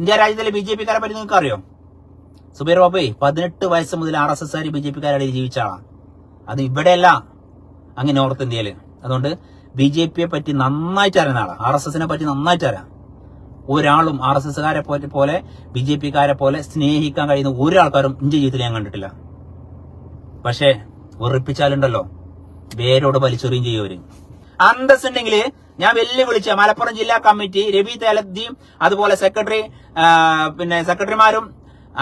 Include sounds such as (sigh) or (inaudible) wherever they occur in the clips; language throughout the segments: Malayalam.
ഇന്ത്യ രാജ്യത്തിലെ ബി ജെ പിക്കാരെ പറ്റി നിങ്ങൾക്ക് അറിയോ സുബീർ ബാബേ പതിനെട്ട് വയസ്സ് മുതൽ R S S B J പിക്കാരുടെ ജീവിച്ച ആളാണ് അത് ഇവിടെയല്ല അങ്ങ് നോർത്ത് ഇന്ത്യയിൽ അതുകൊണ്ട് ബി ജെ പിയെ പറ്റി നന്നായിട്ട് അറിയുന്ന ആളാണ് ആർ എസ് എസിനെ പറ്റി നന്നായിട്ട് അറിയാം. ഒരാളും ആർ എസ് എസ്കാരെ പോലെ ബി ജെ പിക്കാരെ പോലെ സ്നേഹിക്കാൻ കഴിയുന്ന ഒരാൾക്കാരും ഇന്ത്യ ജീവിതത്തിൽ ഞാൻ കണ്ടിട്ടില്ല. പക്ഷേ ഉറപ്പിച്ചാലുണ്ടല്ലോ വേരോട് വലിച്ചെറിയും ചെയ്യും അവർ അന്തസ്സുണ്ടെങ്കിൽ ഞാൻ വെല്ലുവിളിച്ച മലപ്പുറം ജില്ലാ കമ്മിറ്റി രവി തേലദ്ദിയും അതുപോലെ സെക്രട്ടറി പിന്നെ സെക്രട്ടറിമാരും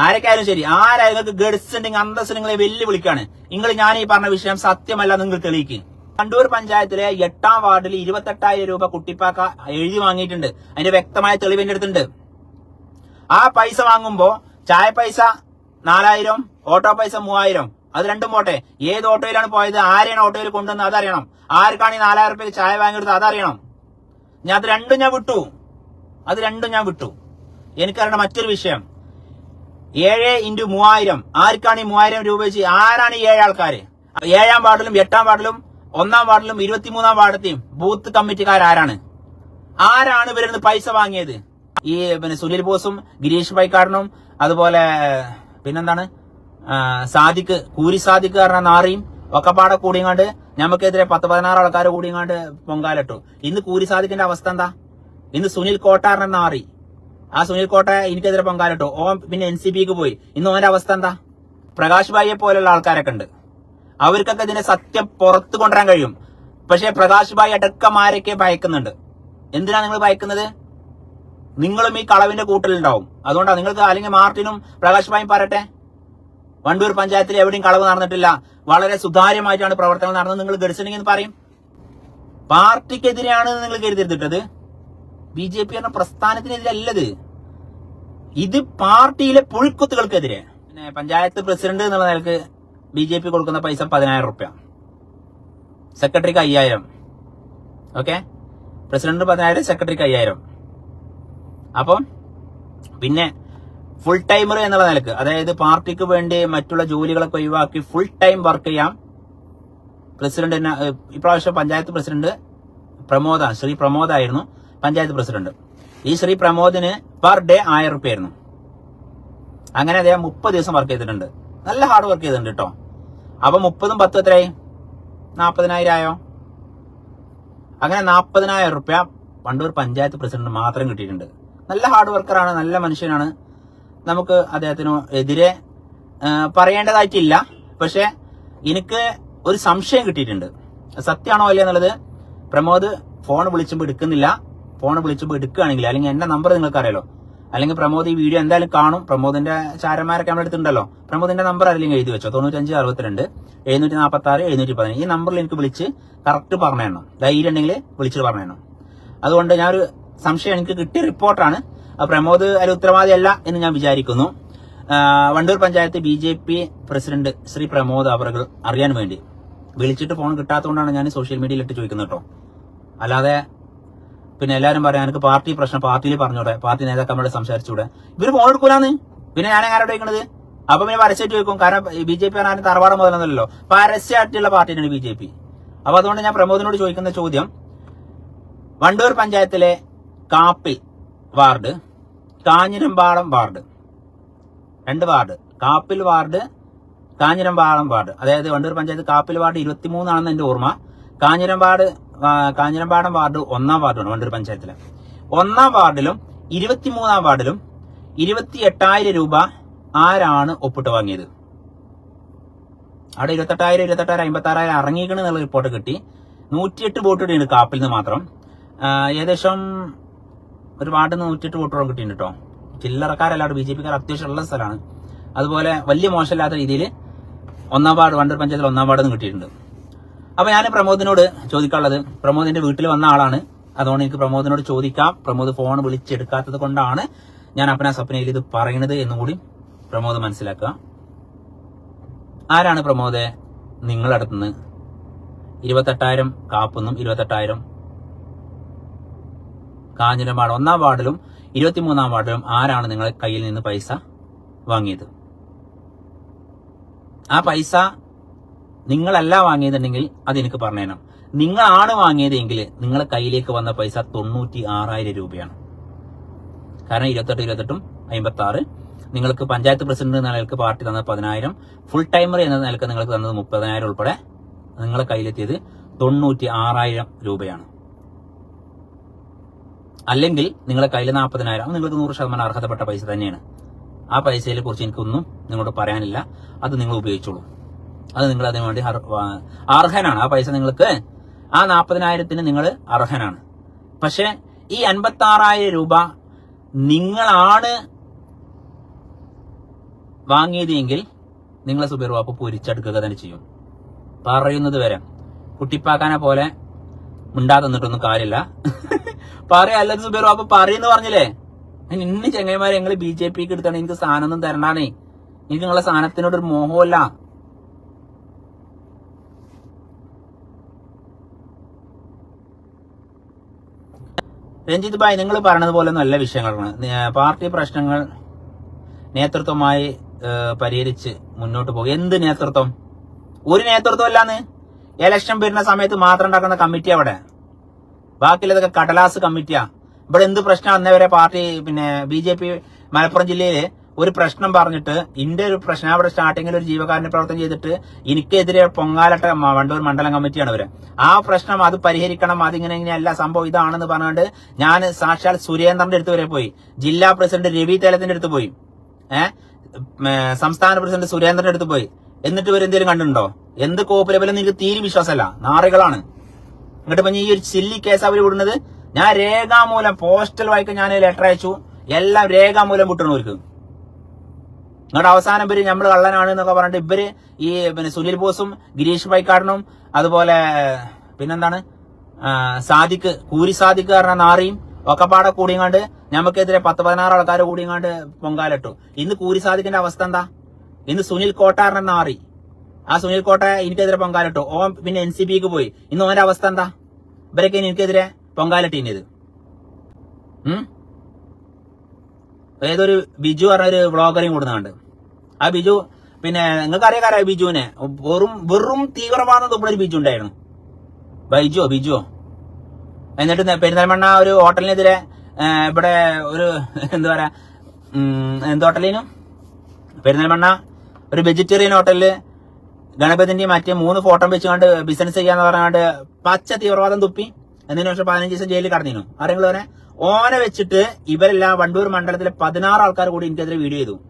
ആരൊക്കെയായാലും ശരി ആരായാലും ഗഡ്സ് ഉണ്ടെങ്കിൽ അന്തസ് നിങ്ങളെ വെല്ലുവിളിക്കാണ്. നിങ്ങൾ ഞാൻ ഈ പറഞ്ഞ വിഷയം സത്യമല്ല നിങ്ങൾ തെളിയിക്ക്. കണ്ടൂർ പഞ്ചായത്തിലെ എട്ടാം വാർഡിൽ ഇരുപത്തെട്ടായിരം രൂപ കുട്ടിപ്പാക്ക എഴുതി വാങ്ങിയിട്ടുണ്ട്. അതിന്റെ വ്യക്തമായ തെളിവ് എന്റെ അടുത്തുണ്ട്. ആ പൈസ വാങ്ങുമ്പോ ചായ പൈസ നാലായിരം ഓട്ടോ പൈസ മൂവായിരം. അത് രണ്ടും പോട്ടെ. ഏത് ഓട്ടോയിലാണ് പോയത്? ആരെയാണ് ഓട്ടോയിൽ കൊണ്ടുവന്നത്? അതറിയണം. ആർക്കാണ് ഈ നാലായിരം രൂപയ്ക്ക് ചായ വാങ്ങിയെടുത്തത് അതറിയണം. ഞാൻ അത് രണ്ടും ഞാൻ വിട്ടു. അത് രണ്ടും ഞാൻ വിട്ടു. എനിക്കറിയണ മറ്റൊരു വിഷയം. ഏഴ് ഇന്റു മൂവായിരം. ആർക്കാണ് ഈ മൂവായിരം രൂപ വെച്ച് ആരാണ് ഈ ഏഴ് ആൾക്കാര്? ഏഴാം വാർഡിലും എട്ടാം വാർഡിലും ഒന്നാം വാർഡിലും ഇരുപത്തിമൂന്നാം വാർഡത്തെയും ബൂത്ത് കമ്മിറ്റിക്കാരാരാണ് ആരാണ്? ഇവരിൽ നിന്ന് പൈസ വാങ്ങിയത്? ഈ പിന്നെ സുനിൽ ബോസും ഗിരീഷ് പൈക്കാടനും അതുപോലെ പിന്നെന്താണ്? സാദിഖ് കൂരി സാദിക്ക് പറഞ്ഞ നാറിയും ഒക്കെ പാടെ കൂടിയങ്ങാണ്ട് നമുക്കെതിരെ പത്ത് പതിനാറ് ആൾക്കാർ കൂടിയങ്ങാണ്ട് പൊങ്കാലിട്ടു. ഇന്ന് കൂരി സാദിക്കിന്റെ അവസ്ഥ എന്താ? ഇന്ന് സുനിൽ കോട്ടാറിന്റെ നാറി. ആ സുനിൽ കോട്ട എനിക്കെതിരെ പൊങ്കാലിട്ടു. ഓൻ പിന്നെ എൻ സി പിക്ക് പോയി. ഇന്ന് ഓന്റെ അവസ്ഥ എന്താ? പ്രകാശ് ഭായിയെ പോലുള്ള ആൾക്കാരൊക്കെ ഉണ്ട്. അവർക്കൊക്കെ ഇതിന്റെ സത്യം പുറത്തു കൊണ്ടുവരാൻ കഴിയും. പക്ഷെ പ്രകാശ് ഭായി അടക്കമാരൊക്കെ ഭയക്കുന്നുണ്ട്? എന്തിനാ നിങ്ങൾ ഭയക്കുന്നത്? നിങ്ങളും ഈ കളവിന്റെ കൂട്ടലുണ്ടാവും. അതുകൊണ്ടാണ് നിങ്ങൾക്ക് അല്ലെങ്കിൽ മാർട്ടിനും പ്രകാശ് ഭായും പറയട്ടെ? വണ്ടൂർ പഞ്ചായത്തിൽ എവിടെയും കളവ് നടന്നിട്ടില്ല. വളരെ സുതാര്യമായിട്ടാണ് പ്രവർത്തനങ്ങൾ നടന്നത്. നിങ്ങൾ ഗഡ്സണിങ് പറയും. പാർട്ടിക്കെതിരെയാണ് നിങ്ങൾ കരുതിരുത്തിട്ടത് ബി ജെ പി എന്ന പ്രസ്ഥാനത്തിനെതിരല്ലത്. ഇത് പാർട്ടിയിലെ പുഴുക്കുത്തുകൾക്കെതിരെ. പിന്നെ പഞ്ചായത്ത് പ്രസിഡന്റ് എന്നുള്ള നിലയ്ക്ക് ബി ജെ പി കൊടുക്കുന്ന പൈസ പതിനായിരം റുപ്യ. സെക്രട്ടറിക്ക് അയ്യായിരം. ഓക്കെ? പ്രസിഡന്റ് പതിനായിരം സെക്രട്ടറിക്ക് അയ്യായിരം. അപ്പം പിന്നെ ഫുൾ ടൈമർ എന്നുള്ള നിലയ്ക്ക്. അതായത് പാർട്ടിക്ക് വേണ്ടി മറ്റുള്ള ജോലികളൊക്കെ ഒഴിവാക്കി ഫുൾ ടൈം വർക്ക് ചെയ്യാം. പ്രസിഡന്റ് ഇപ്രാവശ്യം പഞ്ചായത്ത് പ്രസിഡന്റ് പ്രമോദാണ് ശ്രീ പ്രമോദായിരുന്നു പഞ്ചായത്ത് പ്രസിഡന്റ് ഈ ശ്രീ പ്രമോദിന് പെർ ഡേ ആയിരം റുപ്യ ആയിരുന്നു അങ്ങനെ അദ്ദേഹം മുപ്പത് ദിവസം വർക്ക് ചെയ്തിട്ടുണ്ട്. നല്ല ഹാർഡ് വർക്ക് ചെയ്തിട്ടുണ്ട് കേട്ടോ അപ്പൊ മുപ്പതും പത്തും എത്രയായി? നാൽപ്പതിനായിരം ആയോ? അങ്ങനെ നാൽപ്പതിനായിരം റുപ്യ വണ്ടൂർ പഞ്ചായത്ത് പ്രസിഡന്റ് മാത്രം കിട്ടിയിട്ടുണ്ട്. നല്ല ഹാർഡ് വർക്കറാണ് നല്ല മനുഷ്യനാണ്. നമുക്ക് അദ്ദേഹത്തിന് എതിരെ പറയേണ്ടതായിട്ടില്ല. പക്ഷെ എനിക്ക് ഒരു സംശയം കിട്ടിയിട്ടുണ്ട്. സത്യമാണോ അല്ലേ എന്നുള്ളത് പ്രമോദ് ഫോൺ വിളിച്ചപ്പോൾ എടുക്കുന്നില്ല. ഫോൺ വിളിച്ചപ്പോൾ എടുക്കുകയാണെങ്കിൽ അല്ലെങ്കിൽ എന്റെ നമ്പർ നിങ്ങൾക്ക് അറിയാലോ അല്ലെങ്കിൽ പ്രമോദ് ഈ വീഡിയോ എന്തായാലും കാണും. പ്രമോദിന്റെ ചാരന്മാരൊക്കെ നമ്മുടെ അടുത്തുണ്ടല്ലോ പ്രമോദിന്റെ നമ്പർ അല്ലെങ്കിൽ എഴുതി വെച്ചോ? തൊണ്ണൂറ്റഞ്ച് അറുപത്തിരണ്ട് എഴുന്നൂറ്റി നാൽപ്പത്തി ആറ് എഴുന്നൂറ്റി പതിനഞ്ച് ഈ നമ്പറിൽ എനിക്ക് വിളിച്ച് കറക്റ്റ് പറഞ്ഞു തരണം ധൈര്യം ഉണ്ടെങ്കിൽ വിളിച്ചിട്ട് പറഞ്ഞു തരണം അതുകൊണ്ട് ഞാനൊരു സംശയം എനിക്ക് കിട്ടിയ റിപ്പോർട്ടാണ് പ്രമോദ് അതിൽ ഉത്തരവാദിയല്ല എന്ന് ഞാൻ വിചാരിക്കുന്നു. Wandoor panchayat B J P president Shri Pramod അവറുകൾ അറിയാൻ വേണ്ടി. വിളിച്ചിട്ട് ഫോൺ കിട്ടാത്തതുകൊണ്ടാണ് ഞാൻ സോഷ്യൽ മീഡിയയിൽ ഇട്ട് ചോദിക്കുന്നത് കേട്ടോ. അല്ലാതെ പിന്നെ എല്ലാവരും പറയാം എനിക്ക് പാർട്ടി പ്രശ്നം പാർട്ടിയിൽ പറഞ്ഞൂടെ പാർട്ടി നേതാക്കന്മാരോട് സംസാരിച്ചൂടെ ഇവർ ഫോൺ എടുക്കൂലാന്ന്. പിന്നെ ഞാൻ ആരോട് ചോദിക്കുന്നത് അപ്പൊ പിന്നെ പരസ്യമായിട്ട് ചോദിക്കും കാരണം ബി ജെ പി ആണ് തറവാട് മുതലൊന്നുമല്ലോ പരസ്യമായിട്ടുള്ള പാർട്ടിയാണ് ബി ജെ പി. അപ്പൊ അതുകൊണ്ട് ഞാൻ പ്രമോദിനോട് ചോദിക്കുന്ന ചോദ്യം വണ്ടൂർ പഞ്ചായത്തിലെ കാപ്പി വാർഡ് കാഞ്ഞിരമ്പാളം വാർഡ്. രണ്ട് ward. Kappil ward Kanjirampalam ward. അതായത് വണ്ടൂർ പഞ്ചായത്ത് കാപ്പിൽ വാർഡ് ഇരുപത്തിമൂന്നാണെന്ന് എന്റെ ഓർമ്മ. കാഞ്ഞിരമ്പാട് കാഞ്ഞിരമ്പാടം വാർഡ് ഒന്നാം വാർഡാണ് വണ്ടൂർ പഞ്ചായത്തിലെ. ഒന്നാം വാർഡിലും ഇരുപത്തിമൂന്നാം വാർഡിലും ഇരുപത്തി എട്ടായിരം രൂപ ആരാണ് ഒപ്പിട്ട് വാങ്ങിയത്? അവിടെ ഇരുപത്തെട്ടായിരം ഇരുപത്തെട്ടായിരം അമ്പത്തി ആറായിരം ഇറങ്ങിക്കണ് എന്നുള്ള റിപ്പോർട്ട് കിട്ടി. നൂറ്റിയെട്ട് വോട്ട് കിട്ടിയിട്ടുണ്ട് കാപ്പിൽ നിന്ന് മാത്രം. ഏകദേശം ഒരു വാർഡിൽ നിന്ന് നൂറ്റിയെട്ട് വോട്ടോളം കിട്ടിയിട്ടുണ്ട് കേട്ടോ ചില്ലറക്കാരല്ലാണ്ട് ബി ജെ പിക്കാർ അത്യാവശ്യം ഉള്ള സ്ഥലമാണ്. അതുപോലെ വലിയ മോശമില്ലാത്ത രീതിയിൽ ഒന്നാം വാർഡ് വണ്ടർ പഞ്ചായത്തിൽ ഒന്നാം വാർഡ് നിന്ന് കിട്ടിയിട്ടുണ്ട്. അപ്പൊ ഞാൻ പ്രമോദിനോട് ചോദിക്കാനുള്ളത് പ്രമോദിന്റെ വീട്ടിൽ വന്ന ആളാണ്. അതുകൊണ്ട് എനിക്ക് പ്രമോദിനോട് ചോദിക്കാം. പ്രമോദ് ഫോൺ വിളിച്ചെടുക്കാത്തത് കൊണ്ടാണ് ഞാൻ അപ്പന സപ്നയിൽ ഇത് പറയണത് എന്നും കൂടി പ്രമോദ് മനസ്സിലാക്കുക. ആരാണ് പ്രമോദെ നിങ്ങളടുത്തുനിന്ന്? ഇരുപത്തെട്ടായിരം കാപ്പൊന്നും ഇരുപത്തെട്ടായിരം കാഞ്ഞിരമ്പാട് ഒന്നാം വാർഡിലും ഇരുപത്തിമൂന്നാം വാർഡിലും ആരാണ് നിങ്ങളെ കയ്യിൽ നിന്ന് പൈസ വാങ്ങിയത്? ആ പൈസ നിങ്ങളല്ല വാങ്ങിയതുണ്ടെങ്കിൽ അത് എനിക്ക് പറഞ്ഞു തരണം നിങ്ങളാണ് വാങ്ങിയതെങ്കിൽ നിങ്ങളെ കയ്യിലേക്ക് വന്ന പൈസ തൊണ്ണൂറ്റി ആറായിരം രൂപയാണ്. കാരണം ഇരുപത്തെട്ട് ഇരുപത്തെട്ടും അമ്പത്തി ആറ് നിങ്ങൾക്ക് പഞ്ചായത്ത് പ്രസിഡന്റ് എന്ന നിലയ്ക്ക് പാർട്ടി തന്നത് പതിനായിരം. ഫുൾ ടൈമർ എന്ന നിലയ്ക്ക് നിങ്ങൾക്ക് തന്നത് മുപ്പതിനായിരം ഉൾപ്പെടെ നിങ്ങളെ കയ്യിലെത്തിയത് തൊണ്ണൂറ്റി ആറായിരം രൂപയാണ്. അല്ലെങ്കിൽ നിങ്ങളെ കയ്യിൽ നാൽപ്പതിനായിരം നിങ്ങൾക്ക് നൂറ് ശതമാനം അർഹതപ്പെട്ട പൈസ തന്നെയാണ്. ആ പൈസയെ കുറിച്ച് എനിക്കൊന്നും നിങ്ങളോട് പറയാനില്ല. അത് നിങ്ങൾ ഉപയോഗിച്ചോളൂ. അത് നിങ്ങൾ അതിനു വേണ്ടി അർഹനാണ്. ആ പൈസ നിങ്ങൾക്ക് ആ നാൽപ്പതിനായിരത്തിന് നിങ്ങൾ അർഹനാണ്. പക്ഷെ ഈ അൻപത്തി ആറായിരം രൂപ നിങ്ങളാണ് വാങ്ങിയത് എങ്കിൽ നിങ്ങളെ സുബീർ വാപ്പ് പൊരിച്ചെടുക്കുക തന്നെ ചെയ്യും. പറയുന്നത് വരെ. കുട്ടിപ്പാക്കാനെ പോലെ മിണ്ടാതെ നിന്നിട്ടൊന്നും കാര്യമില്ല. (laughs) പറയാ സുബേറു അപ്പൊ പറയുന്നു പറഞ്ഞില്ലേ? ഇന്ന് ചെങ്ങന്മാരെ ഞങ്ങൾ ബി ജെ പിക്ക് എടുത്താണ്. എനിക്ക് സാധനമൊന്നും തരണ്ടാണേ. എനിക്ക് നിങ്ങളെ സാധനത്തിനോട് ഒരു മോഹമല്ല രഞ്ജിത് ഭായ് നിങ്ങൾ പറഞ്ഞത് പോലെ നല്ല വിഷയങ്ങളാണ്. പാർട്ടി പ്രശ്നങ്ങൾ നേതൃത്വമായി പരിഹരിച്ച് മുന്നോട്ട് പോകും. എന്ത് നേതൃത്വം? ഒരു നേതൃത്വം അല്ലാന്ന്? ഇലക്ഷൻ വരുന്ന സമയത്ത് മാത്രം ഉണ്ടാക്കുന്ന കമ്മിറ്റി അവിടെ. ബാക്കിയുള്ളതൊക്കെ കടലാസ് കമ്മിറ്റിയാ. ഇവിടെ എന്ത് പ്രശ്നം അന്നേ വരെ പാർട്ടി പിന്നെ ബി ജെ പി മലപ്പുറം ജില്ലയിൽ ഒരു പ്രശ്നം പറഞ്ഞിട്ട് ഇന്റെ ഒരു പ്രശ്നം. അവിടെ സ്റ്റാർട്ടിങ്ങിൽ ഒരു ജീവകാരുണ്യ പ്രവർത്തനം ചെയ്തിട്ട് എനിക്കെതിരെ പൊങ്ങാലട്ട വണ്ടൂർ മണ്ഡലം കമ്മിറ്റിയാണ് അവർ. ആ പ്രശ്നം അത് പരിഹരിക്കണം അതിങ്ങനെ ഇങ്ങനെയല്ല സംഭവം ഇതാണെന്ന് പറഞ്ഞുകൊണ്ട് ഞാൻ സാക്ഷാൽ സുരേന്ദ്രന്റെ അടുത്ത് വരെ പോയി. ജില്ലാ പ്രസിഡന്റ് രവി തേലത്തിന്റെ അടുത്ത് പോയി. ഏഹ് സംസ്ഥാന പ്രസിഡന്റ് സുരേന്ദ്രന്റെ അടുത്ത് പോയി. എന്നിട്ട് ഇവരെന്തേലും കണ്ടിട്ടുണ്ടോ? എന്ത് കോപ്പിലെ നിങ്ങൾക്ക് തീരെ വിശ്വാസമല്ല. നാറികളാണ്. എന്നിട്ട് പറഞ്ഞു ഈ ഒരു ചില്ലി കേസ് അവർ വിടുന്നത്? ഞാൻ രേഖാമൂലം പോസ്റ്റൽ വായിക്കാൻ ഞാൻ ലെറ്റർ അയച്ചു. എല്ലാം രേഖാമൂലം വിട്ടണു അവർക്ക് എന്നിട്ട് അവസാനം ഇവർ നമ്മൾ കള്ളനാണ് എന്നൊക്കെ പറഞ്ഞിട്ട് ഇവർ ഈ പിന്നെ സുനിൽ ബോസും ഗിരീഷ് പൈക്കാടനും അതുപോലെ പിന്നെന്താണ്? സാദിക്ക് കൂരി സാദിഖ് പറഞ്ഞ നാറിയും ഒക്കെ പാടെ കൂടിയങ്ങാണ്ട് നമുക്കെതിരെ പത്ത് പതിനാറ് ആൾക്കാർ കൂടിയങ്ങാണ്ട് പൊങ്കാലിട്ടു. ഇന്ന് കൂരി സാദിഖിന്റെ അവസ്ഥ എന്താ? ഇന്ന് സുനിൽ കോട്ടാറിനെ നാറി. ആ സുനിൽ കോട്ട എനിക്കെതിരെ പൊങ്കാലിട്ടു ഓൻ പിന്നെ എൻ സി പിക്ക് പോയി. ഇന്ന് ഓന്റെ അവസ്ഥ എന്താ? ഇവരൊക്കെ എനിക്കെതിരെ പൊങ്കാലിട്ട് ഉം? ഏതൊരു ബിജു പറഞ്ഞൊരു വ്ളോഗറിയും കൊടുക്കുന്നുണ്ട്. ആ ബിജു പിന്നെ നിങ്ങൾക്ക് അറിയാം ബിജുവിനെ? വെറും വെറും തീവ്രവാദം തൊപ്പിട ഒരു ബിജു ഉണ്ടായിരുന്നു. ബൈജുവോ ബിജുവോ? എന്നിട്ട് പെരിന്തൽമണ്ണ ഒരു ഹോട്ടലിനെതിരെ ഇവിടെ ഒരു എന്താ പറയാ എന്ത് ഹോട്ടലിനും? പെരിന്തൽമണ്ണ ഒരു വെജിറ്റേറിയൻ ഹോട്ടലിൽ ഗണപതിന്റെ മറ്റേ മൂന്ന് ഫോട്ടോ വെച്ചുകൊണ്ട് ബിസിനസ് ചെയ്യാന്ന് പറഞ്ഞാണ്ട് പച്ച തീവ്രവാദം തുപ്പി. എന്നതിന് ശേഷം പതിനഞ്ച് ദിവസം ജയിലിൽ കടന്നിരുന്നു. ആരെങ്കിലും അവനെ ഓനെ വെച്ചിട്ട് ഇവരെല്ലാം വണ്ടൂർ മണ്ഡലത്തിലെ പതിനാറ് ആൾക്കാർ കൂടി എനിക്കെതിരെ വീഡിയോ ചെയ്തു.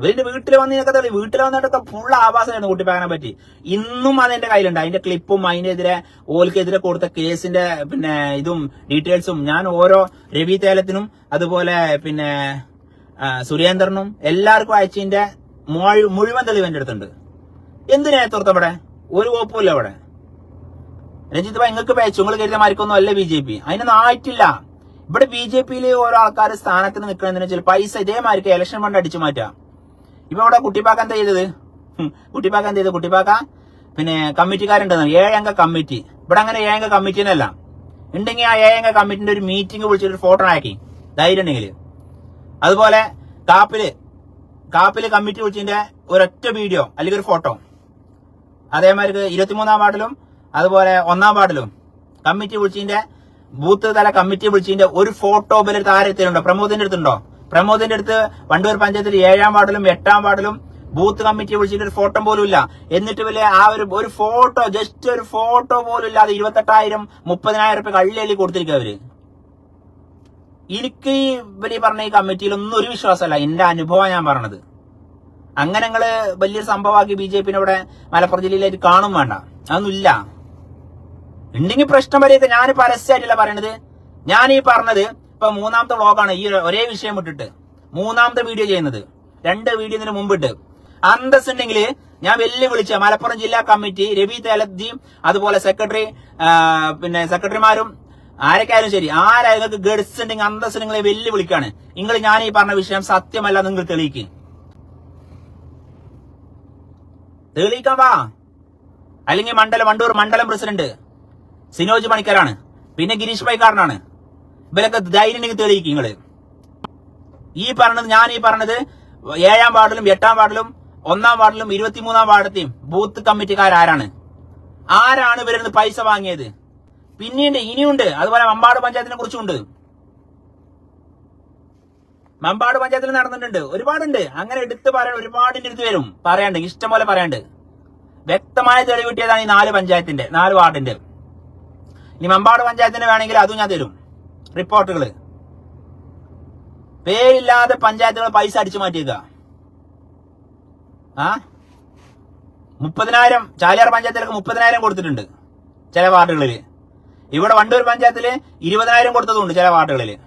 ഇവരിന്റെ വീട്ടിൽ വന്നതിനൊക്കെ വീട്ടിൽ വന്നിട്ടൊക്കെ ഫുൾ ആവാസമായിരുന്നു കുട്ടിപ്പാകനെ പറ്റി. ഇന്നും അതെന്റെ കയ്യിലുണ്ട്. അതിന്റെ ക്ലിപ്പും അതിനെതിരെ ഓൽക്കെതിരെ കൊടുത്ത കേസിന്റെ പിന്നെ ഇതും ഡീറ്റെയിൽസും ഞാൻ ഓരോ രവി തേലത്തിനും അതുപോലെ പിന്നെ സുരേന്ദ്രനും എല്ലാവർക്കും അയച്ചതിന്റെ മുഴു- മുഴുവൻ തെളിവ് എന്റെ അടുത്തുണ്ട്. എന്ത് നേതൃത്വം അവിടെ? ഒരു കുഴപ്പമില്ല അവിടെ. രഞ്ജിത്ത് ഭായി നിങ്ങൾക്ക് പേച്ചു നിങ്ങൾ കരുതിയ മാർക്കൊന്നും അല്ല ബി ജെ പി. അതിനൊന്നും ആയിട്ടില്ല. ഇവിടെ ബി ജെ പിയിലെ ഓരോ ആൾക്കാർ സ്ഥാനത്തിന് നിൽക്കണമെന്ന് വെച്ചാൽ പൈസ ഇതേമാർക്ക് ഇലക്ഷൻ ഫണ്ട് അടിച്ചു മാറ്റാം. ഇപ്പൊ അവിടെ കുട്ടിപ്പാക്ക എന്താ ചെയ്തത്? കുട്ടിപ്പാക്ക എന്ത് ചെയ്തത്? കുട്ടിപ്പാക്ക പിന്നെ കമ്മിറ്റിക്കാരുണ്ടെന്ന് ഏഴംഗ കമ്മിറ്റി. ഇവിടെ അങ്ങനെ ഏഴംഗ കമ്മിറ്റിനല്ല ഉണ്ടെങ്കിൽ ആ ഏഴംഗ കമ്മിറ്റിന്റെ ഒരു മീറ്റിംഗ് വിളിച്ചിട്ട് ഒരു ഫോട്ടോ ആക്കി ധൈര്യം ഉണ്ടെങ്കിൽ. അതുപോലെ കാപ്പിൽ കാപ്പിൽ കമ്മിറ്റി വിളിച്ചതിന്റെ ഒരൊറ്റ വീഡിയോ അല്ലെങ്കിൽ ഒരു ഫോട്ടോ അതേമാതിരി ഇരുപത്തിമൂന്നാം വാർഡിലും അതുപോലെ ഒന്നാം വാർഡിലും കമ്മിറ്റി വിളിച്ചിന്റെ ബൂത്ത് തല കമ്മിറ്റി വിളിച്ചിന്റെ ഒരു ഫോട്ടോ ഇവരുടെ താരത്തിലുണ്ടോ പ്രമോദിന്റെ അടുത്തുണ്ടോ? പ്രമോദിന്റെ അടുത്ത് വണ്ടൂർ പഞ്ചായത്തിൽ ഏഴാം വാർഡിലും എട്ടാം വാർഡിലും ബൂത്ത് കമ്മിറ്റി വിളിച്ചിട്ട് ഒരു ഫോട്ടോ പോലും ഇല്ല. എന്നിട്ട് വലിയ ആ ഒരു ഒരു ഫോട്ടോ ജസ്റ്റ് ഒരു ഫോട്ടോ പോലും ഇല്ലാതെ ഇരുപത്തെട്ടായിരം മുപ്പതിനായിരം റുപ്യ കള്ളിയള്ളി കൊടുത്തിരിക്കുക അവർ എനിക്ക് ഈ പറഞ്ഞ ഈ കമ്മിറ്റിയിൽ ഒന്നും ഒരു വിശ്വാസമല്ല. എന്റെ അനുഭവം ഞാൻ പറഞ്ഞത്. അങ്ങനെ നിങ്ങൾ വലിയൊരു സംഭവമാക്കി ബി ജെ പിന്നെ ഇവിടെ മലപ്പുറം ജില്ലയിലേക്ക് കാണും വേണ്ട. അതൊന്നുമില്ല. ഉണ്ടെങ്കിൽ പ്രശ്നം വരെയൊക്കെ ഞാൻ പരസ്യമായിട്ടല്ല പറയണത്? ഞാൻ ഈ പറഞ്ഞത് ഇപ്പൊ മൂന്നാമത്തെ വ്ളോഗാണ്. ഈ ഒരേ വിഷയം ഇട്ടിട്ട്. മൂന്നാമത്തെ വീഡിയോ ചെയ്യുന്നത്. രണ്ട് വീഡിയോ ഇതിന് മുമ്പിട്ട്. അന്തസ് ഉണ്ടെങ്കിൽ ഞാൻ വെല്ലുവിളിച്ച മലപ്പുറം ജില്ലാ കമ്മിറ്റി രവി തേലജിയും അതുപോലെ സെക്രട്ടറി പിന്നെ സെക്രട്ടറിമാരും ആരൊക്കെയായാലും ശരി ആരായാലും ഗഡ്സ് ഉണ്ടെങ്കിൽ അന്തസ് നിങ്ങളെ വെല്ലുവിളിക്കാണ് നിങ്ങൾ ഞാൻ ഈ പറഞ്ഞ വിഷയം സത്യമല്ല നിങ്ങൾ തെളിയിക്ക്. തെളിയിക്കാൻ വാ അല്ലെങ്കിൽ മണ്ഡലം വണ്ടൂർ മണ്ഡലം പ്രസിഡന്റ് സിനോജ് പണിക്കരാണ്. പിന്നെ ഗിരീഷ് പൈക്കാരനാണ് ഇവരൊക്കെ ധൈര്യം തെളിയിക്കും നിങ്ങൾ ഈ പറഞ്ഞത് ഞാൻ ഈ പറഞ്ഞത് ഏഴാം വാർഡിലും എട്ടാം വാർഡിലും ഒന്നാം വാർഡിലും ഇരുപത്തിമൂന്നാം വാർഡത്തെയും ബൂത്ത് കമ്മിറ്റിക്കാരാരാണ്. ആരാണ് ഇവരിൽ നിന്ന് പൈസ വാങ്ങിയത്? പിന്നീട് ഇനിയുണ്ട്. അതുപോലെ അമ്പാട് പഞ്ചായത്തിനെ കുറിച്ചുണ്ട് മമ്പാട് പഞ്ചായത്തിൽ നടന്നിട്ടുണ്ട്. ഒരുപാടുണ്ട്. അങ്ങനെ എടുത്ത് പറയാൻ ഒരുപാടിന്റെ അടുത്ത് വരും. പറയാണ്ട്. ഇഷ്ടം പോലെ പറയാണ്ട്. വ്യക്തമായ തെളിവ് കിട്ടിയതാണ് ഈ നാല് പഞ്ചായത്തിന്റെ നാല് വാർഡിന്റെ ഇനി മമ്പാട് പഞ്ചായത്തിന് വേണമെങ്കിൽ അതും ഞാൻ തരും. റിപ്പോർട്ടുകൾ. പേരില്ലാതെ പഞ്ചായത്തുകൾ പൈസ അടിച്ചു മാറ്റിയേക്ക ആ? മുപ്പതിനായിരം ചാലിയാർ പഞ്ചായത്തിലൊക്കെ മുപ്പതിനായിരം കൊടുത്തിട്ടുണ്ട് ചില വാർഡുകളിൽ. ഇവിടെ വണ്ടൂർ പഞ്ചായത്തിൽ ഇരുപതിനായിരം കൊടുത്തതുണ്ട് ചില വാർഡുകളിൽ.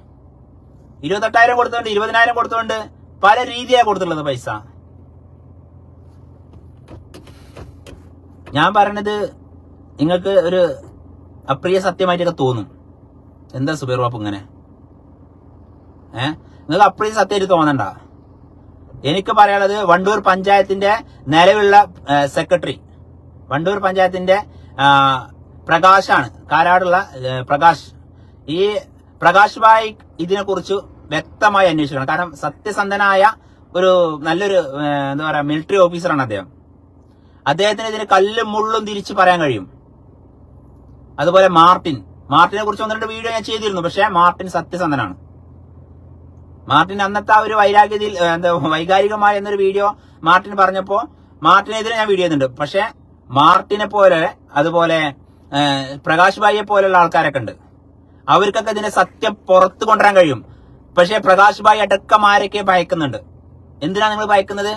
ഇരുപത്തെട്ടായിരം കൊടുത്തുണ്ട് ഇരുപതിനായിരം കൊടുത്തോണ്ട് പല രീതിയാണ് കൊടുത്തിട്ടുള്ളത് പൈസ. ഞാൻ പറയണത് നിങ്ങൾക്ക് ഒരു അപ്രിയ സത്യമായിട്ടൊക്കെ തോന്നും. എന്താ സുബൈർ ബാപ്പു ഇങ്ങനെ? ഏ? നിങ്ങൾക്ക് അപ്രിയ സത്യമായിട്ട് തോന്നണ്ട. എനിക്ക് പറയാനുള്ളത് വണ്ടൂർ പഞ്ചായത്തിന്റെ നിലവിലുള്ള സെക്രട്ടറി. വണ്ടൂർ പഞ്ചായത്തിന്റെ പ്രകാശാണ്. കാരാടുള്ള പ്രകാശ്. ഈ പ്രകാശ് ഭായ് ഇതിനെക്കുറിച്ച് വ്യക്തമായി അന്വേഷിക്കണം കാരണം സത്യസന്ധനായ ഒരു നല്ലൊരു എന്താ പറയാ മിലിറ്ററി ഓഫീസറാണ് അദ്ദേഹം. അദ്ദേഹത്തിന് ഇതിന് കല്ലും മുള്ളും തിരിച്ചു പറയാൻ കഴിയും. അതുപോലെ മാർട്ടിൻ. മാർട്ടിനെ കുറിച്ച് ഒന്ന് രണ്ട് വീഡിയോ ഞാൻ ചെയ്തിരുന്നു. പക്ഷേ മാർട്ടിൻ സത്യസന്ധനാണ്. മാർട്ടിൻ അന്നത്തെ ആ ഒരു വൈരാഗ്യതയിൽ എന്താ വൈകാരികമായ എന്നൊരു വീഡിയോ മാർട്ടിൻ പറഞ്ഞപ്പോ മാർട്ടിനെതിരെ ഞാൻ വീഡിയോ ചെയ്യുന്നുണ്ട് പക്ഷെ മാർട്ടിനെ പോലെ അതുപോലെ പ്രകാശ് ഭായിയെ പോലെയുള്ള ആൾക്കാരൊക്കെ ഉണ്ട്. അവർക്കൊക്കെ ഇതിനെ സത്യം പുറത്തു കൊണ്ടുവരാൻ കഴിയും. പക്ഷെ പ്രകാശ് ഭായി അടക്കമാരൊക്കെ ഭയക്കുന്നുണ്ട്. എന്തിനാ നിങ്ങൾ ഭയക്കുന്നത്?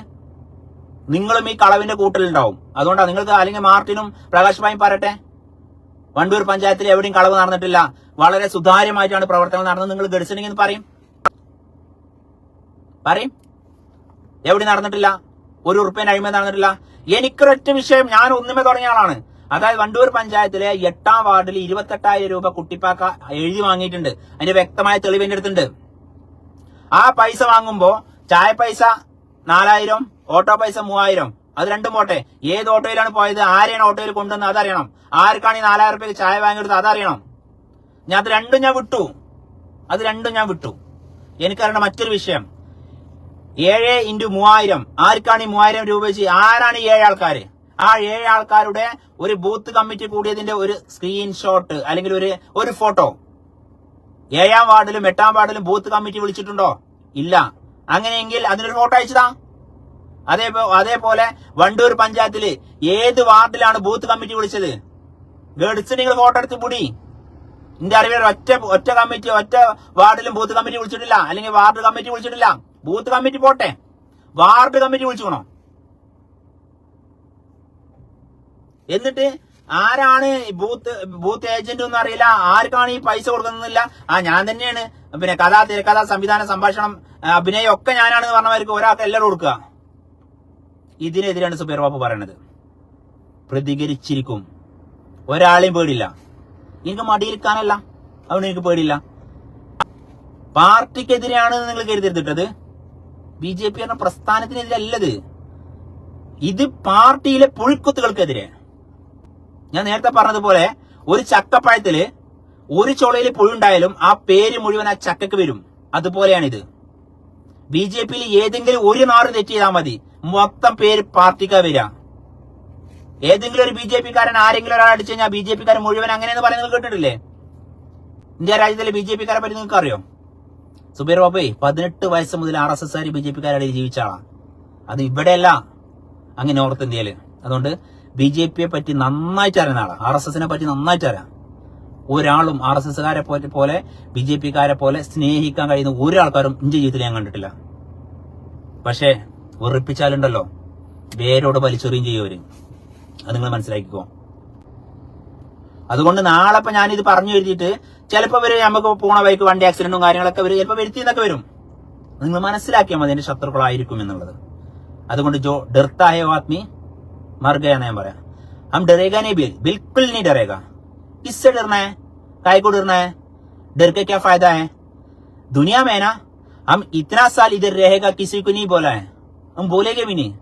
നിങ്ങളും ഈ കളവിന്റെ കൂട്ടലുണ്ടാവും അതുകൊണ്ടാണ് നിങ്ങൾക്ക് അല്ലെങ്കിൽ മാർട്ടിനും പ്രകാശ് ഭായും പറയട്ടെ? വണ്ടൂർ പഞ്ചായത്തിൽ എവിടെയും കളവ് നടന്നിട്ടില്ല. വളരെ സുതാര്യമായിട്ടാണ് പ്രവർത്തനം നടന്നത്. നിങ്ങൾ ഗഡ്സിനെങ്കിൽ പറയും. പറയും. എവിടെ നടന്നിട്ടില്ല. ഒരു ഉറുപ്പ്യൻ അഴിമതി നടന്നിട്ടില്ല. എനിക്കൊരൊറ്റ വിഷയം. ഞാൻ ഒന്നുമേ തുടങ്ങിയ ആളാണ്. അതായത് വണ്ടൂർ പഞ്ചായത്തിലെ എട്ടാം വാർഡിൽ ഇരുപത്തെട്ടായിരം രൂപ കുട്ടിപ്പാക്ക എഴുതി വാങ്ങിയിട്ടുണ്ട്. അതിന്റെ വ്യക്തമായ തെളിവ് എന്റെ അടുത്തുണ്ട്. ആ പൈസ വാങ്ങുമ്പോ ചായ പൈസ നാലായിരം ഓട്ടോ പൈസ മൂവായിരം. അത് രണ്ടും പോട്ടെ. ഏത് ഓട്ടോയിലാണ് പോയത്? ആരെയാണ് ഓട്ടോയിൽ കൊണ്ടുവന്നത്? അതറിയണം. ആർക്കാണ് ഈ നാലായിരം രൂപയ്ക്ക് ചായ വാങ്ങിയെടുത്തത്? അതറിയണം. ഞാൻ അത് രണ്ടും ഞാൻ വിട്ടു. അത് രണ്ടും ഞാൻ വിട്ടു. എനിക്കറിയണ മറ്റൊരു വിഷയം. ഏഴ് ഇന്റു മൂവായിരം. ആർക്കാണ് ഈ മൂവായിരം രൂപ വെച്ച് ആരാണ് ഈ ഏഴ് ആ ഏഴ് ആൾക്കാരുടെ ഒരു ബൂത്ത് കമ്മിറ്റി കൂടിയതിന്റെ ഒരു സ്ക്രീൻഷോട്ട് അല്ലെങ്കിൽ ഒരു ഒരു ഫോട്ടോ. ഏഴാം വാർഡിലും എട്ടാം വാർഡിലും ബൂത്ത് കമ്മിറ്റി വിളിച്ചിട്ടുണ്ടോ? ഇല്ല. അങ്ങനെയെങ്കിൽ അതിനൊരു ഫോട്ടോ അയച്ചതാ. അതേ അതേപോലെ വണ്ടൂർ പഞ്ചായത്തിൽ ഏത് വാർഡിലാണ് ബൂത്ത് കമ്മിറ്റി വിളിച്ചത്? ഗഡ്സ് നിങ്ങൾ ഫോട്ടോ എടുത്ത് കൂടി എന്റെ അറിവിൽ ഒറ്റ ഒറ്റ കമ്മിറ്റി ഒറ്റ വാർഡിലും ബൂത്ത് കമ്മിറ്റി വിളിച്ചിട്ടില്ല. അല്ലെങ്കിൽ വാർഡ് കമ്മിറ്റി വിളിച്ചിട്ടില്ല. ബൂത്ത് കമ്മിറ്റി പോട്ടെ. വാർഡ് കമ്മിറ്റി വിളിച്ചുക്കണോ എന്നിട്ട് ആരാണ് ബൂത്ത് ബൂത്ത് ഏജന്റ് ഒന്നും അറിയില്ല. ആർക്കാണ് ഈ പൈസ കൊടുക്കുന്നില്ല ആ ഞാൻ തന്നെയാണ്. പിന്നെ കഥാ തിരക്കഥ സംവിധാനം സംഭാഷണം അഭിനയം ഒക്കെ ഞാനാണെന്ന് പറഞ്ഞവർക്ക് ഒരാൾക്ക് എല്ലാവരും കൊടുക്കുക. ഇതിനെതിരാണ് സുബൈർ ബാബു പറയണത്. പ്രതികരിച്ചിരിക്കും. ഒരാളെയും പേടില്ല എനിക്ക് മടിയിരിക്കാനല്ല അതുകൊണ്ട് എനിക്ക് പേടില്ല പാർട്ടിക്കെതിരെയാണ് നിങ്ങൾ കരുതിരുത്തിട്ടത് ബി ജെ പി എന്ന പ്രസ്ഥാനത്തിനെതിരല്ലത്. ഇത് പാർട്ടിയിലെ പുഴുക്കുത്തുകൾക്കെതിരെ. ഞാൻ നേരത്തെ പറഞ്ഞതുപോലെ ഒരു ചക്കപ്പഴത്തിൽ ഒരു ചുളയിൽ പുഴുണ്ടായാലും ആ പേര് മുഴുവൻ ആ ചക്കക്ക് വരും. അതുപോലെയാണിത്. ബി ജെ പിയിൽ ഏതെങ്കിലും ഒരു നാറ് തെറ്റ് ചെയ്താൽ മതി. മൊത്തം പേര് പാർട്ടിക്കാ വരിക ഏതെങ്കിലും ഒരു ബി ജെ പിക്കാരൻ ആരെങ്കിലും ഒരാൾ അടിച്ചു കഴിഞ്ഞാൽ ബി ജെ പിക്കാരൻ മുഴുവൻ അങ്ങനെയെന്ന് പറയുന്നത് കേട്ടിട്ടില്ലേ? ഇന്ത്യ രാജ്യത്തിലെ ബി ജെ പിക്കാരെ പറ്റി നിങ്ങൾക്ക് അറിയോ? സുബീർ ബാബേ പതിനെട്ട് വയസ്സ് മുതൽ R S S R B J പിക്കാരുടെ ജീവിച്ച അത് ഇവിടെയല്ല അങ്ങനെ നോർത്ത് ഇന്ത്യയിൽ അതുകൊണ്ട് ബി ജെ പിയെ പറ്റി നന്നായിട്ട് അറിയുന്ന ആളാണ് ആർ എസ് എസിനെ പറ്റി നന്നായിട്ട് അറിയാം ഒരാളും ആർ എസ് എസ്സുകാരെ പോലെ പോലെ ബി ജെ പിക്കാരെ പോലെ സ്നേഹിക്കാൻ കഴിയുന്ന ഒരാൾക്കാരും ഇന്ത്യ ജീവിതത്തിൽ ഞാൻ കണ്ടിട്ടില്ല. പക്ഷേ വെറുപ്പിച്ചാലുണ്ടല്ലോ. വേരോട് വലിച്ചെറിയും ചെയ്യുമവര് അത് നിങ്ങൾ മനസ്സിലാക്കിക്കോ. അതുകൊണ്ട് നാളെ ഇപ്പൊ ഞാനിത് പറഞ്ഞു എഴുതിയിട്ട് ചിലപ്പോൾ ഇവർ നമുക്ക് പോണ വഴിക്ക് വണ്ടി ആക്സിഡന്റും കാര്യങ്ങളൊക്കെ വരും ചിലപ്പോൾ വരുത്തി എന്നൊക്കെ വരും. നിങ്ങൾ മനസ്സിലാക്കിയാൽ മതി എന്റെ ശത്രുക്കളായിരിക്കും എന്നുള്ളത്. അതുകൊണ്ട് ജോ ഡെർത്തായ ആത്മി मर गया ना मरा हम डरेगा नहीं बिल बिल्कुल नहीं डरेगा किससे डरना है काय को डरना है डर के क्या फायदा है दुनिया में ना हम इतना साल इधर रहेगा किसी को नहीं बोला है हम बोलेंगे भी नहीं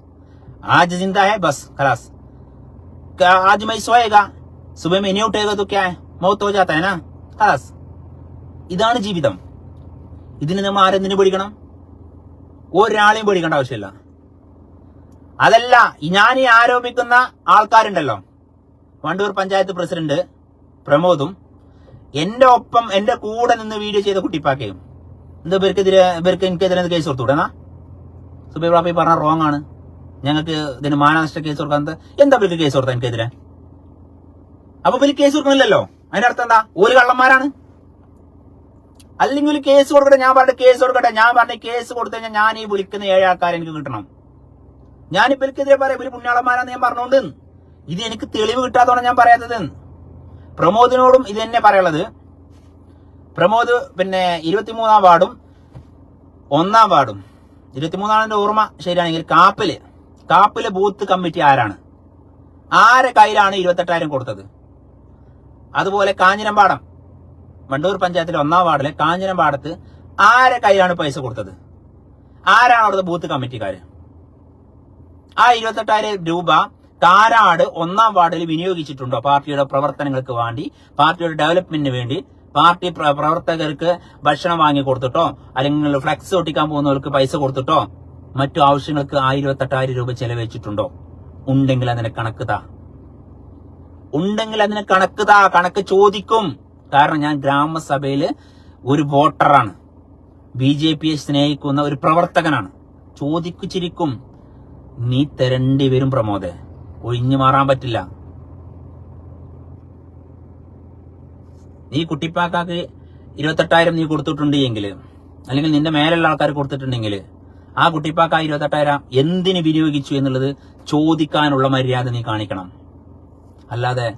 आज जिंदा है बस खलास क्या आज मैं सोएगा सुबह में नहीं उठेगा तो क्या है मौत हो जाता है ना खलास ഇതാണ് ജീവിതം ഇതിന് നമ്മൾ ആരെന്തിനു പേടിക്കണം ഒരാളെയും പേടിക്കേണ്ട ആവശ്യമില്ല അതല്ല ഞാൻ ഈ ആരോപിക്കുന്ന ആൾക്കാരുണ്ടല്ലോ. വണ്ടൂർ പഞ്ചായത്ത് പ്രസിഡന്റ് പ്രമോദും എന്റെ ഒപ്പം എന്റെ കൂടെ നിന്ന് വീഡിയോ ചെയ്ത കുട്ടിപ്പാക്കയും എന്താ ഇവർക്കെതിരെ ഇവർക്ക് എനിക്കെതിരെ കേസ് കൊടുത്തുവിടണ സുബൈർ ബാപ്പി പറഞ്ഞ റോങ് ആണ്. ഞങ്ങൾക്ക് ഇതിന് മാനനഷ്ട കേസ് കൊടുക്കാൻ എന്താ? ഇവർക്ക് കേസ് കൊടുത്താൽ എനിക്കെതിരെ? അപ്പൊ ഇവർ കേസ് കൊടുക്കണില്ലല്ലോ അതിന്റെ അർത്ഥം എന്താ? ഒരു കള്ളന്മാരാണ്. അല്ലെങ്കിൽ കേസ് കൊടുക്കട്ടെ ഞാൻ പറഞ്ഞ കേസ് കൊടുക്കട്ടെ ഞാൻ പറഞ്ഞ കേസ് കൊടുത്തു കഴിഞ്ഞാൽ ഞാൻ ഈ വിളിക്കുന്ന ഏഴ് ആൾക്കാരെ എനിക്ക് കിട്ടണം. ഞാൻ ഇവർക്കെതിരെ പറയാം. ഇവർ പുണ്യാളന്മാരാന്ന് ഞാൻ പറഞ്ഞോണ്ട്. ഇത് എനിക്ക് തെളിവ് കിട്ടാത്തതാണ് ഞാൻ പറയാത്തത്. പ്രമോദിനോടും ഇത് തന്നെ പറയുള്ളത് പ്രമോദ് പിന്നെ ഇരുപത്തിമൂന്നാം വാർഡും ഒന്നാം വാർഡും. ഇരുപത്തിമൂന്നാളിന്റെ ഓർമ്മ ശരിയാണെങ്കിൽ കാപ്പിൽ. കാപ്പിൽ ബൂത്ത് കമ്മിറ്റി ആരാണ്? ആരെ കയ്യിലാണ് ഇരുപത്തെട്ടായിരം കൊടുത്തത്? അതുപോലെ കാഞ്ഞിരമ്പാടം വണ്ടൂർ പഞ്ചായത്തിലെ ഒന്നാം വാർഡിലെ കാഞ്ഞിരമ്പാടത്ത് ആരെ കയ്യിലാണ് പൈസ കൊടുത്തത്? ആരാണ് അവിടുത്തെ ബൂത്ത് കമ്മിറ്റിക്കാര്? ആ ഇരുപത്തെട്ടായിരം രൂപ താരാട് ഒന്നാം വാർഡിൽ വിനിയോഗിച്ചിട്ടുണ്ടോ. പാർട്ടിയുടെ പ്രവർത്തനങ്ങൾക്ക് വേണ്ടി പാർട്ടിയുടെ ഡെവലപ്മെന്റിന് വേണ്ടി പാർട്ടി പ്രവർത്തകർക്ക് ഭക്ഷണം വാങ്ങി കൊടുത്തിട്ടോ അല്ലെങ്കിൽ ഫ്ലക്സ് ഒട്ടിക്കാൻ പോകുന്നവർക്ക് പൈസ കൊടുത്തിട്ടോ മറ്റു ആവശ്യങ്ങൾക്ക് ആ ഇരുപത്തെട്ടായിരം രൂപ ചെലവഴിച്ചിട്ടുണ്ടോ? ഉണ്ടെങ്കിൽ അതിനെ കണക്ക് താ. ഉണ്ടെങ്കിൽ അതിന് കണക്ക് താ. കണക്ക് ചോദിക്കും. കാരണം ഞാൻ ഗ്രാമസഭയിൽ ഒരു വോട്ടറാണ്. ബി ജെ പിയെ സ്നേഹിക്കുന്ന ഒരു പ്രവർത്തകനാണ്. ചോദിച്ചിരിക്കും നീ തരണ്ടി വരും പ്രമോദെ. ഒഴിഞ്ഞു മാറാൻ പറ്റില്ല. നീ കുട്ടിപ്പാക്കാക്ക് ഇരുപത്തെട്ടായിരം നീ കൊടുത്തിട്ടുണ്ട് എങ്കിൽ അല്ലെങ്കിൽ നിന്റെ മേലുള്ള ആൾക്കാർ കൊടുത്തിട്ടുണ്ടെങ്കിൽ ആ കുട്ടിപ്പാക്ക ഇരുപത്തെട്ടായിരം എന്തിന് വിനിയോഗിച്ചു എന്നുള്ളത് ചോദിക്കാനുള്ള മര്യാദ നീ കാണിക്കണം. അല്ലാതെ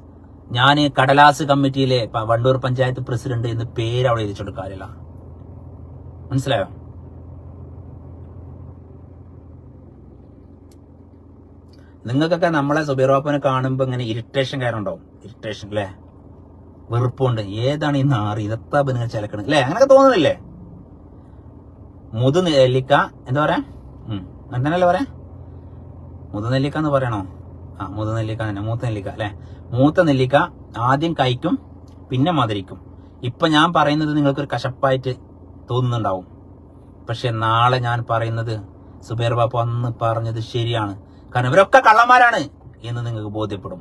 ഞാൻ കടലാസ് കമ്മിറ്റിയിലെ വണ്ടൂർ പഞ്ചായത്ത് പ്രസിഡന്റ് എന്ന് പേര് അവിടെ ഇരിച്ചെടുക്കാറില്ല മനസ്സിലായോ? നിങ്ങൾക്കൊക്കെ നമ്മളെ സുബീറോപ്പനെ കാണുമ്പോൾ ഇങ്ങനെ ഇറിറ്റേഷൻ കാരണം ഉണ്ടാവും ഇറിറ്റേഷൻ അല്ലേ വെറുപ്പുണ്ട്. ഏതാണ് ഈ നാറി? ഇതെത്താ നിങ്ങൾ ചിലക്കണം അല്ലേ അങ്ങനെയൊക്കെ തോന്നുന്നില്ലേ മുതുനെല്ലിക്ക എന്താ പറയാ? എന്താണല്ലേ പറയാ? മുതു നെല്ലിക്ക എന്ന് പറയണോ? ആ മുതുനെല്ലിക്ക തന്നെ. മൂത്ത നെല്ലിക്ക അല്ലെ മൂത്ത നെല്ലിക്ക ആദ്യം കഴിക്കും പിന്നെ മധുരിക്കും. ഇപ്പൊ ഞാൻ പറയുന്നത് നിങ്ങൾക്കൊരു കശപ്പായിട്ട് തോന്നുന്നുണ്ടാവും. പക്ഷെ നാളെ ഞാൻ പറയുന്നത് സുബേർ ബാപ്പ അന്ന് പറഞ്ഞത് ശരിയാണ്. കാരണം ഇവരൊക്കെ കള്ളന്മാരാണ് എന്ന് നിങ്ങൾക്ക് ബോധ്യപ്പെടും.